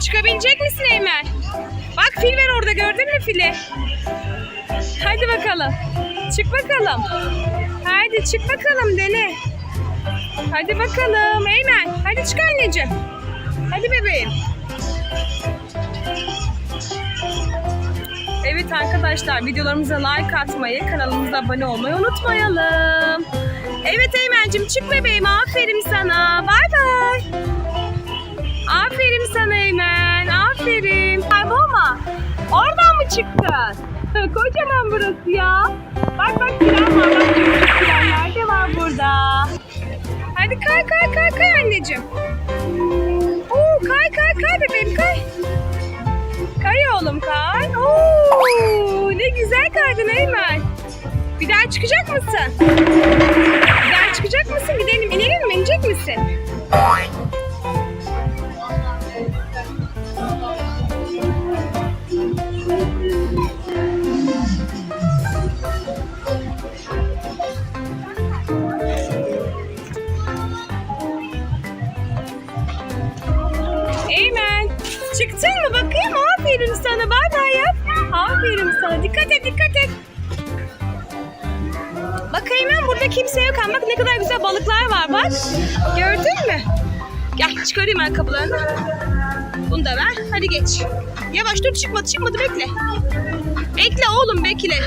Çıkabilecek misin Eymen? Bak fil var orada gördün mü fili? Hadi bakalım. Çık bakalım. Hadi çık bakalım dene. Hadi bakalım Eymen. Hadi çık anneciğim. Hadi bebeğim. Evet arkadaşlar videolarımıza like atmayı, kanalımıza abone olmayı unutmayalım. Evet Eymen'cim çık bebeğim aferin sana. Bay bay. Oradan mı çıktın? Kocaman burası ya. Bak bak tren var. Bak trenler de var burada. Hadi kay kay kay kay anneciğim. Oo, kay kay kay bebeğim kay. Kay oğlum kay. Oo, ne güzel kaydın Eymen. Bir daha çıkacak mısın? Bir daha çıkacak mısın? Gidelim inelim mi? İnecek misin? Çıktın mı bakayım aferin sana bay bay yap. Aferin sana dikkat et dikkat et. Bak Eymen burada kimse yok ama bak ne kadar güzel balıklar var bak. Gördün mü? Gel çıkarayım ayakkabılarını. Bunu da ver hadi geç. Yavaş dur çıkmadı çıkmadı bekle. Bekle oğlum bekle.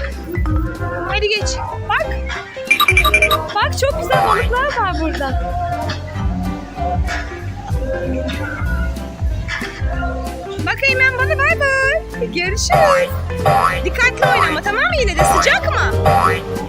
Hadi geç. Bak. Bak çok güzel balıklar var burada. Eymen bana bay bay. Görüşürüz. Dikkatli oynama tamam mı yine de sıcak mı?